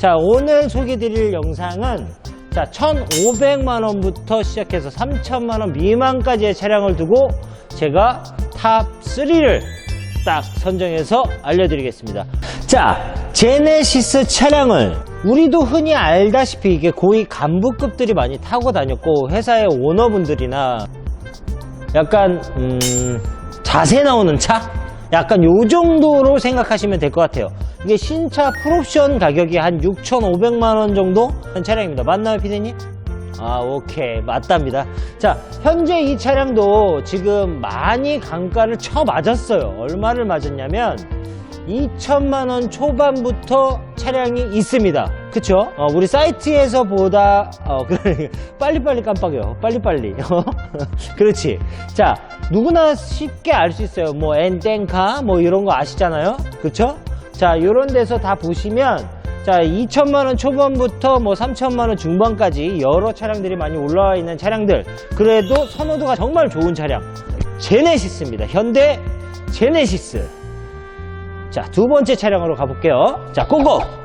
자, 오늘 소개드릴 영상은 자, 1,500만 원부터 시작해서 3천만 원 미만까지의 차량을 두고 제가 탑 3를 딱 선정해서 알려드리겠습니다. 자, 제네시스 차량을 우리도 흔히 알다시피 이게 고위 간부급들이 많이 타고 다녔고 회사의 오너분들이나 약간 음, 자세 나오는 차? 약간 요 정도로 생각하시면 될 것 같아요. 이게 신차 풀옵션 가격이 한 6,500만 원 정도 한 차량입니다. 맞나요, 피디님? 아, 오케이. 맞답니다. 자, 현재 이 차량도 지금 많이 강가를 쳐 맞았어요. 얼마를 맞았냐면 2천만 원 초반부터 차량이 있습니다. 그쵸? 어, 우리 사이트에서 보다, 어, 빨리빨리 깜빡여. 빨리빨리. 어? 그렇지. 자, 누구나 쉽게 알 수 있어요. 뭐, 엔땡카, 뭐, 이런 거 아시잖아요? 그쵸? 자, 요런 데서 다 보시면, 자, 2천만 원 초반부터 뭐 3천만 원 중반까지 여러 차량들이 많이 올라와 있는 차량들. 그래도 선호도가 정말 좋은 차량. 제네시스입니다. 현대 제네시스. 자, 두 번째 차량으로 가볼게요. 자, 고고!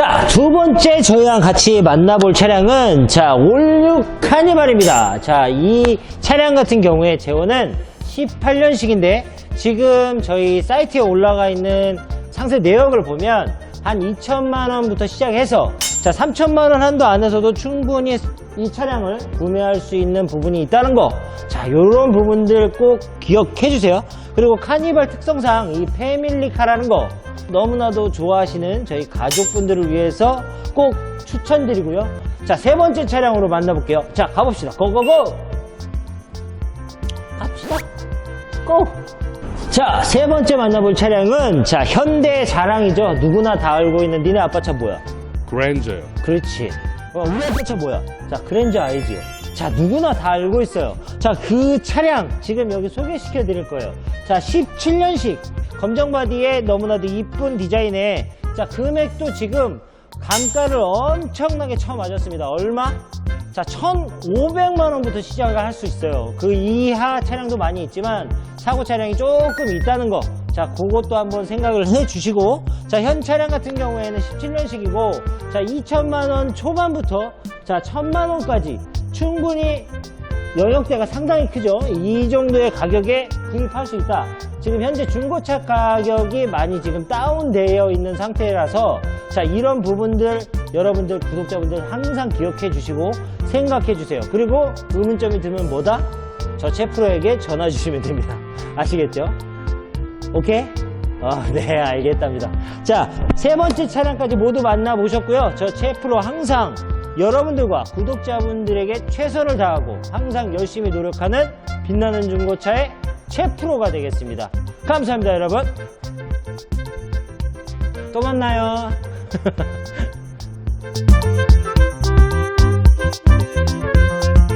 자, 두 번째 저희랑 같이 만나볼 차량은, 자, 올류 카니발입니다. 자, 이 차량 같은 경우에 제원은 18년식인데, 지금 저희 사이트에 올라가 있는 상세 내역을 보면, 한 2천만 원부터 시작해서, 자, 3천만 원 한도 안에서도 충분히 이 차량을 구매할 수 있는 부분이 있다는 거. 자, 요런 부분들 꼭 기억해 주세요. 그리고 카니발 특성상 이 패밀리카라는 거 너무나도 좋아하시는 저희 가족분들을 위해서 꼭 추천드리고요. 자, 세 번째 차량으로 만나볼게요. 자, 가봅시다. 고고고! 갑시다. 고! 자, 세 번째 만나볼 차량은 자, 현대 자랑이죠. 누구나 다 알고 있는 니네 아빠 차 뭐야? 그랜저요. 그렇지. 어, 우리 아빠 차 뭐야? 자, 그랜저 알지요? 자, 누구나 다 알고 있어요. 자, 그 차량 지금 여기 소개시켜 드릴 거예요. 자, 17년식 검정 바디에 너무나도 이쁜 디자인에 자, 금액도 지금 감가를 엄청나게 처음 맞았습니다. 얼마? 자, 1,500만 원부터 시작을 할 수 있어요. 그 이하 차량도 많이 있지만 사고 차량이 조금 있다는 거. 자, 그것도 한번 생각을 해 주시고 자, 현 차량 같은 경우에는 17년식이고 자, 2천만 원 초반부터 자, 1천만 원까지 충분히 영역대가 상당히 크죠. 이 정도의 가격에 구입할 수 있다. 지금 현재 중고차 가격이 많이 지금 다운되어 있는 상태라서 자 이런 부분들 여러분들 구독자분들 항상 기억해 주시고 생각해 주세요. 그리고 의문점이 들면 뭐다? 저 채프로에게 전화 주시면 됩니다. 아시겠죠? 오케이? 어, 네, 알겠답니다. 자, 세 번째 차량까지 모두 만나보셨고요. 저 채프로 항상 여러분들과 구독자분들에게 최선을 다하고 항상 열심히 노력하는 빛나는 중고차의 채프로가 되겠습니다. 감사합니다, 여러분. 또 만나요.